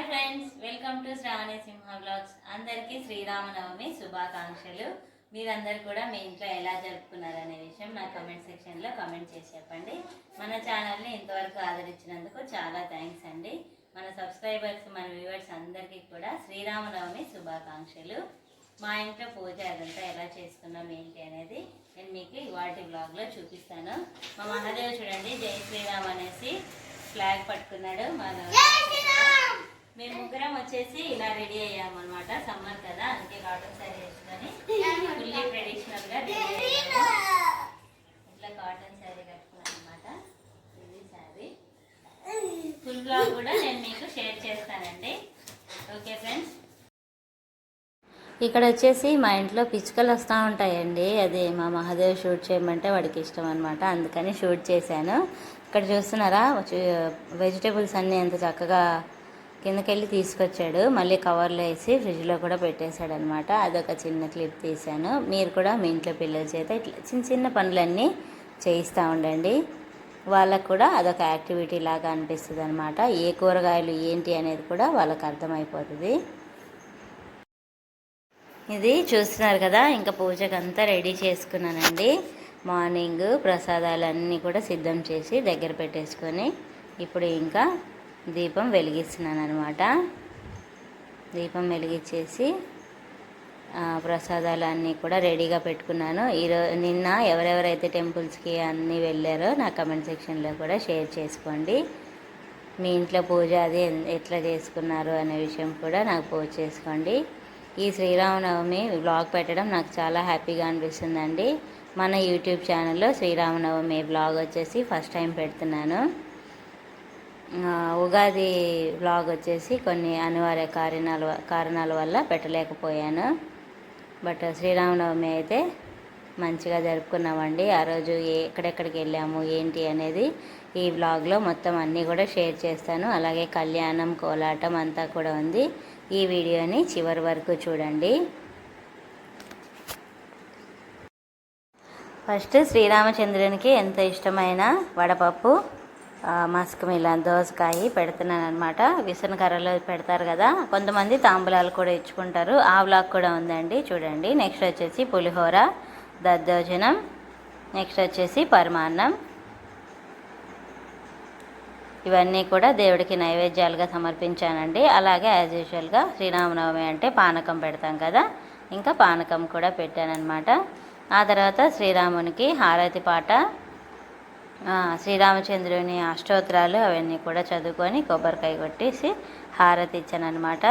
Hi friends welcome to Shravani Simha blogs. అందరికీ శ్రీరామనవమి శుభాకాంక్షలు. మీరందరూ కూడా మీ ఇంట్లో ఎలా జరుపుకున్నారనే విషయం నా కమెంట్ సెక్షన్లో కమెంట్ చేసి చెప్పండి. మన ఛానల్ని ఇంతవరకు ఆదరించినందుకు చాలా థ్యాంక్స్ అండి. మన సబ్స్క్రైబర్స్ మన వ్యూవర్స్ అందరికీ కూడా శ్రీరామనవమి శుభాకాంక్షలు. మా ఇంట్లో పూజ అదంతా ఎలా చేసుకున్నాం ఏంటి అనేది నేను మీకు ఇవాటి బ్లాగ్లో చూపిస్తాను. మా మహాదేవ్ చూడండి జై శ్రీరామ్ అనేసి ఫ్లాగ్ పట్టుకున్నాడు. మన మేము ముగ్గురం వచ్చేసి ఇలా రెడీ అయ్యాము అనమాట సమ్మర్ కదా అందుకే కాటన్ శారీ వేసుకొని ఫుల్లీ ట్రెడిషనల్గా రెడీ ఇట్లా కాటన్ శారీ కట్టుకున్నాను అనమాట ఇది శారీ. ఫుల్ బ్లాగ్ కూడా నేను మీకు షేర్ చేస్తానండి. ఓకే ఫ్రెండ్స్ ఇక్కడ వచ్చేసి మా ఇంట్లో పిచ్చుకలు వస్తూ ఉంటాయండి. అది మా మహాదేవ్ షూట్ చేయమంటే వాడికి ఇష్టం అనమాట అందుకని షూట్ చేశాను. ఇక్కడ చూస్తున్నారా? వెజిటేబుల్స్ అన్నీ ఎంత చక్కగా కిందకెళ్ళి తీసుకొచ్చాడు. మళ్ళీ కవర్లో వేసి ఫ్రిడ్జ్లో కూడా పెట్టేశాడు అనమాట అదొక చిన్న క్లిప్ తీశాను. మీరు కూడా మీ ఇంట్లో పిల్లల చేత ఇట్లా చిన్న చిన్న పనులన్నీ చేయిస్తూ ఉండండి. వాళ్ళకు కూడా అదొక యాక్టివిటీ లాగా అనిపిస్తుంది అనమాట ఏ కూరగాయలు ఏంటి అనేది కూడా వాళ్ళకి అర్థమైపోతుంది. ఇది చూస్తున్నారు కదా ఇంకా పూజకంతా రెడీ చేసుకున్నానండి. మార్నింగ్ ప్రసాదాలన్నీ కూడా సిద్ధం చేసి దగ్గర పెట్టేసుకొని ఇప్పుడు ఇంకా దీపం వెలిగిస్తున్నాను అనమాట దీపం వెలిగించేసి ప్రసాదాలన్నీ కూడా రెడీగా పెట్టుకున్నాను. ఈరోజు నిన్న ఎవరెవరైతే టెంపుల్స్కి అన్నీ వెళ్ళారో నా కమెంట్ సెక్షన్లో కూడా షేర్ చేసుకోండి. మీ ఇంట్లో పూజ అది ఎట్లా చేసుకున్నారు అనే విషయం కూడా నాకు పోస్ట్ చేసుకోండి. ఈ శ్రీరామనవమి బ్లాగ్ పెట్టడం నాకు చాలా హ్యాపీగా అనిపిస్తుందండి. మన యూట్యూబ్ ఛానల్లో శ్రీరామనవమి బ్లాగ్ వచ్చేసి ఫస్ట్ టైం పెడుతున్నాను. ఉగాది బ్లాగ్ వచ్చేసి కొన్ని అనివార్య కారణాల కారణాల వల్ల పెట్టలేకపోయాను. బట్ శ్రీరామనవమి అయితే మంచిగా జరుపుకున్నామండి. ఆ రోజు ఎక్కడెక్కడికి వెళ్ళాము ఏంటి అనేది ఈ బ్లాగ్లో మొత్తం అన్నీ కూడా షేర్ చేస్తాను. అలాగే కళ్యాణం కోలాటం అంతా కూడా ఉంది. ఈ వీడియోని చివరి వరకు చూడండి. ఫస్ట్ శ్రీరామచంద్రునికి ఎంత ఇష్టమైన వడపప్పు? మస్క్ ఇలా దోసకాయ పెడుతున్నాను అనమాట విసన కర్రలో పెడతారు కదా. కొంతమంది తాంబూలాలు కూడా ఇచ్చుకుంటారు. ఆ బ్లాక్ కూడా ఉందండి. చూడండి. నెక్స్ట్ వచ్చేసి పులిహోర దద్దోజనం. నెక్స్ట్ వచ్చేసి పరమాన్నం. ఇవన్నీ కూడా దేవుడికి నైవేద్యాలుగా సమర్పించానండి. అలాగే యాజ్ యూజువల్గా శ్రీరామనవమి అంటే పానకం పెడతాం కదా. ఇంకా పానకం కూడా పెట్టానమాట ఆ తర్వాత శ్రీరామునికి హారతి పాట శ్రీరామచంద్రుని అష్టోత్తరాలు అవన్నీ కూడా చదువుకొని కొబ్బరికాయ కొట్టేసి హారతి ఇచ్చానమాట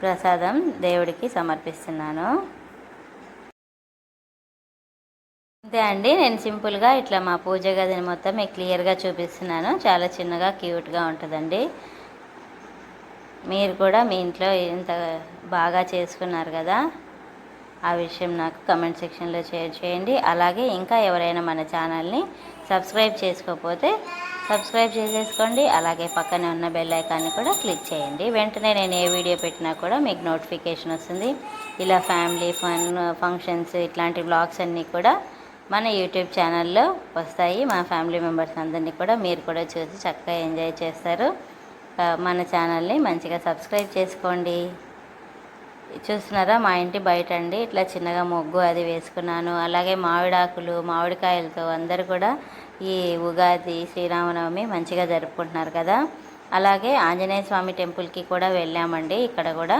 ప్రసాదం దేవుడికి సమర్పిస్తున్నాను. అంతే అండి నేను సింపుల్గా ఇట్లా మా పూజ గదిని మొత్తం మీకు క్లియర్గా చూపిస్తున్నాను. చాలా చిన్నగా క్యూట్గా ఉంటుందండి. మీరు కూడా మీ ఇంట్లో ఇంత బాగా చేసుకున్నారు కదా. ఆ విషయం నాకు కమెంట్ సెక్షన్లో షేర్ చేయండి. అలాగే ఇంకా ఎవరైనా మన ఛానల్ని సబ్స్క్రైబ్ చేసుకోకపోతే సబ్స్క్రైబ్ చేసేసుకోండి. అలాగే పక్కనే ఉన్న బెల్ ఐకాన్ని కూడా క్లిక్ చేయండి. వెంటనే నేను ఏ వీడియో పెట్టినా కూడా మీకు నోటిఫికేషన్ వస్తుంది. ఇలా ఫ్యామిలీ ఫన్ ఫంక్షన్స్ ఇట్లాంటి బ్లాగ్స్ అన్నీ కూడా మన యూట్యూబ్ ఛానల్లో వస్తాయి. మా ఫ్యామిలీ మెంబర్స్ అందరినీ కూడా మీరు కూడా చూసి చక్కగా ఎంజాయ్ చేస్తారు. మన ఛానల్ని మంచిగా సబ్స్క్రైబ్ చేసుకోండి. చూస్తున్నారా? మా ఇంటి బయట అండి ఇట్లా చిన్నగా మొగ్గు అది వేసుకున్నాను. అలాగే మామిడాకులు మామిడికాయలతో అందరు కూడా ఈ ఉగాది శ్రీరామనవమి మంచిగా జరుపుకుంటున్నారు కదా. అలాగే ఆంజనేయ స్వామి టెంపుల్కి కూడా వెళ్ళామండి. ఇక్కడ కూడా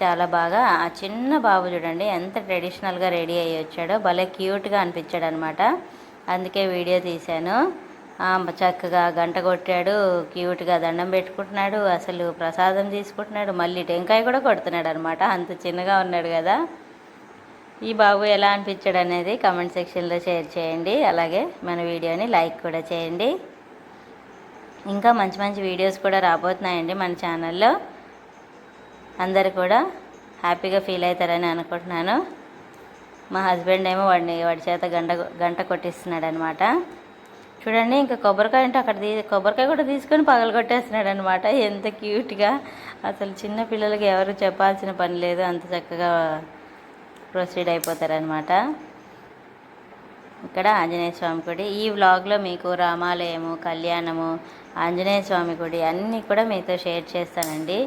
చాలా బాగా ఆ చిన్న బాబు చూడండి ఎంత ట్రెడిషనల్గా రెడీ అయ్యి వచ్చాడో భలే క్యూట్గా అనిపించాడు అనమాట అందుకే వీడియో తీశాను. చక్కగా గంట కొట్టాడు క్యూట్గా దండం పెట్టుకుంటున్నాడు అసలు ప్రసాదం తీసుకుంటున్నాడు మళ్ళీ టెంకాయ కూడా కొడుతున్నాడు అనమాట అంత చిన్నగా ఉన్నాడు కదా. ఈ బాబు ఎలా అనిపించాడు అనేది కమెంట్ సెక్షన్లో షేర్ చేయండి. అలాగే మన వీడియోని లైక్ కూడా చేయండి. ఇంకా మంచి మంచి వీడియోస్ కూడా రాబోతున్నాయండి మన ఛానల్లో అందరు కూడా హ్యాపీగా ఫీల్ అవుతారని అనుకుంటున్నాను. మా హస్బెండ్ ఏమో వాడిని వాడి చేత గంట గంట కొట్టిస్తున్నాడు అనమాట చూడండి ఇంకా కొబ్బరికాయ అంటే అక్కడ కొబ్బరికాయ కూడా తీసుకొని పగలగొట్టేస్తున్నాడు అనమాట ఎంత క్యూట్గా. అసలు చిన్న పిల్లలకి ఎవరు చెప్పాల్సిన పని లేదు. అంత చక్కగా ప్రొసీడ్ అయిపోతారనమాట ఇక్కడ ఆంజనేయ స్వామి గుడి. ఈ వ్లాగ్లో మీకు రామాలయము కళ్యాణము ఆంజనేయ స్వామి గుడి అన్నీ కూడా మీతో షేర్ చేస్తానండి.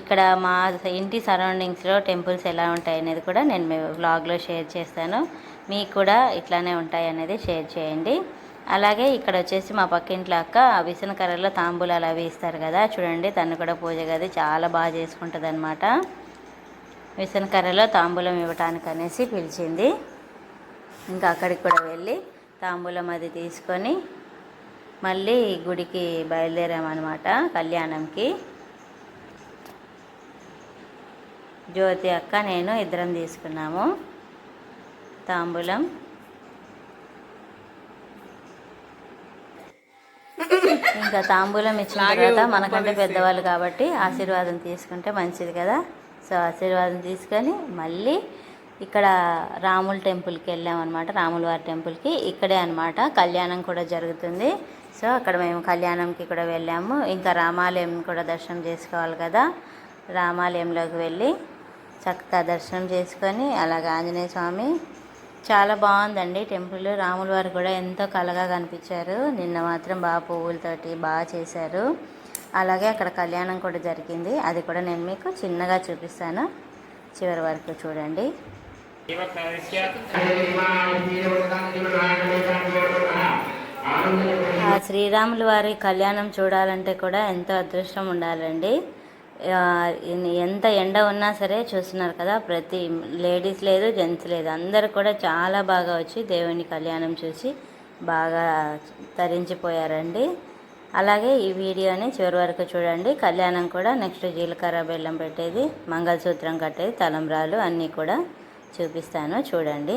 ఇక్కడ మా ఇంటి సరౌండింగ్స్లో టెంపుల్స్ ఎలా ఉంటాయి అనేది కూడా నేను మీ వ్లాగ్లో షేర్ చేస్తాను. మీకు కూడా ఇట్లానే ఉంటాయి అనేది షేర్ చేయండి. అలాగే ఇక్కడ వచ్చేసి మా పక్కింట్లో అక్క విసనకర్రలో తాంబూలాలు అవి ఇస్తారు కదా చూడండి తను కూడా పూజ గది చాలా బాగా చేసుకుంటుంది అనమాట విసనకర్రలో తాంబూలం ఇవ్వటానికి అనేసి పిలిచింది. ఇంకా అక్కడికి కూడా వెళ్ళి తాంబూలం అది తీసుకొని మళ్ళీ గుడికి బయలుదేరామన్నమాట కళ్యాణంకి. జ్యోతి అక్క నేను ఇద్దరం తీసుకున్నాము తాంబూలం. ఇంకా తాంబూలం ఇచ్చిన తర్వాత మనకంటే పెద్దవాళ్ళు కాబట్టి ఆశీర్వాదం తీసుకుంటే మంచిది కదా. సో ఆశీర్వాదం తీసుకొని మళ్ళీ ఇక్కడ రాముల టెంపుల్కి వెళ్ళామన్నమాట. రాముల వారి టెంపుల్కి ఇక్కడే అనమాట కళ్యాణం కూడా జరుగుతుంది. సో అక్కడ మేము కళ్యాణంకి కూడా వెళ్ళాము. ఇంకా రామాలయం కూడా దర్శనం చేసుకోవాలి కదా. రామాలయంలోకి వెళ్ళి చక్కగా దర్శనం చేసుకొని అలాగే ఆంజనేయ స్వామి చాలా బాగుందండి. టెంపుల్ రాముల వారు కూడా ఎంతో కలగా కనిపించారు. నిన్న మాత్రం బాగా పువ్వులతోటి బాగా చేశారు. అలాగే అక్కడ కళ్యాణం కూడా జరిగింది. అది కూడా నేను మీకు చిన్నగా చూపిస్తాను. చివరి వరకు చూడండి. ఆ వారి కళ్యాణం చూడాలంటే కూడా ఎంతో అదృష్టం ఉండాలండి. ఎంత ఎండ ఉన్నా సరే చూస్తున్నారు కదా ప్రతి లేడీస్ లేదు జెంట్స్ లేదు అందరు కూడా చాలా బాగా వచ్చి దేవుని కళ్యాణం చూసి బాగా తరించిపోయారండి అలాగే ఈ వీడియోని చివరి వరకు చూడండి కళ్యాణం కూడా నెక్స్ట్ జీలకర్ర బెల్లం పెట్టేది మంగళసూత్రం కట్టేది తలంబ్రాలు అన్నీ కూడా చూపిస్తాను చూడండి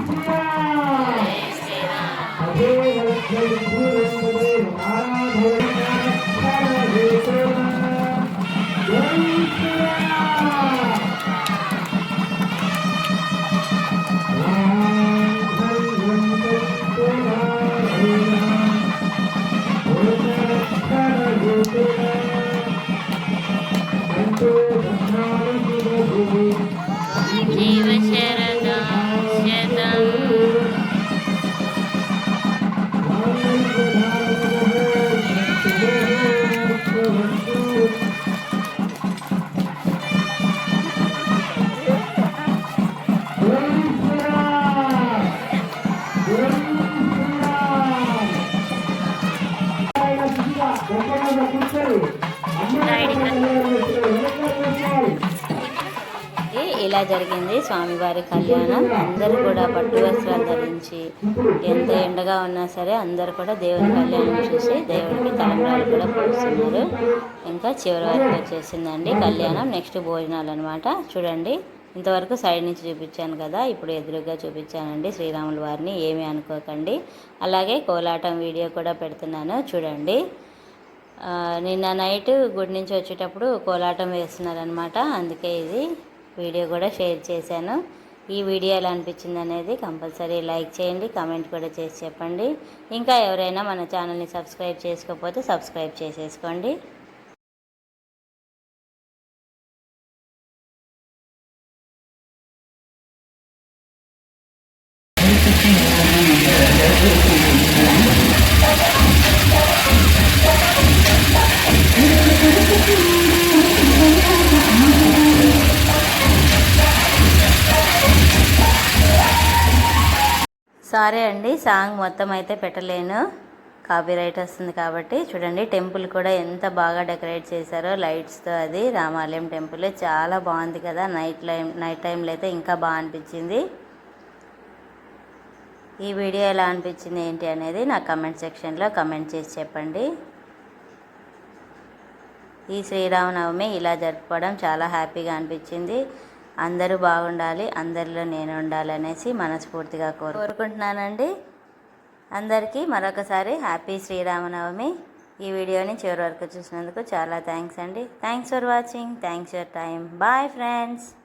స్వామివారి కళ్యాణం. అందరూ కూడా పట్టు వస్త్రాలు ధరించి ఎంత ఎండగా ఉన్నా సరే అందరూ కూడా దేవుని కళ్యాణం చూసి దేవుడికి తలంబ్రాలు కూడా పోస్తున్నారు. ఇంకా చివరి వరకు వచ్చేసిందండి కళ్యాణం నెక్స్ట్ భోజనాలు అనమాట చూడండి ఇంతవరకు సైడ్ నుంచి చూపించాను కదా ఇప్పుడు ఎదురుగా చూపించానండి శ్రీరాముల వారిని ఏమీ అనుకోకండి. అలాగే కోలాటం వీడియో కూడా పెడుతున్నాను చూడండి. నిన్న నైట్ గుడి నుంచి వచ్చేటప్పుడు కోలాటం వేస్తున్నారనమాట అందుకే ఇది వీడియో కూడా షేర్ చేశాను. ఈ వీడియో ఎలా అనిపించింది అనేది కంపల్సరీ లైక్ చేయండి కామెంట్ కూడా చేసి చెప్పండి. ఇంకా ఎవరైనా మన ఛానల్ని సబ్స్క్రైబ్ చేసుకోకపోతే సబ్స్క్రైబ్ చేసేసుకోండి. సారీ అండి సాంగ్ మొత్తం అయితే పెట్టలేను. కాపీరైట్ వస్తుంది కాబట్టి చూడండి టెంపుల్ కూడా ఎంత బాగా డెకరేట్ చేశారో లైట్స్తో అది రామాలయం టెంపుల్. చాలా బాగుంది కదా నైట్ టైం నైట్ టైంలో అయితే ఇంకా బాగా అనిపించింది. ఈ వీడియో ఎలా అనిపించింది ఏంటి అనేది నా కమెంట్ సెక్షన్లో కమెంట్ చేసి చెప్పండి. ఈ శ్రీరామనవమి ఇలా జరుపుకోవడం చాలా హ్యాపీగా అనిపించింది. అందరూ బాగుండాలి అందరిలో నేను ఉండాలి అనేసి మనస్ఫూర్తిగా కోరు కోరుకుంటున్నానండి. అందరికీ మరొకసారి హ్యాపీ శ్రీరామనవమి. ఈ వీడియోని చివరి వరకు చూసినందుకు చాలా థ్యాంక్స్ అండి. Thanks for watching. Thanks for time. Bye friends.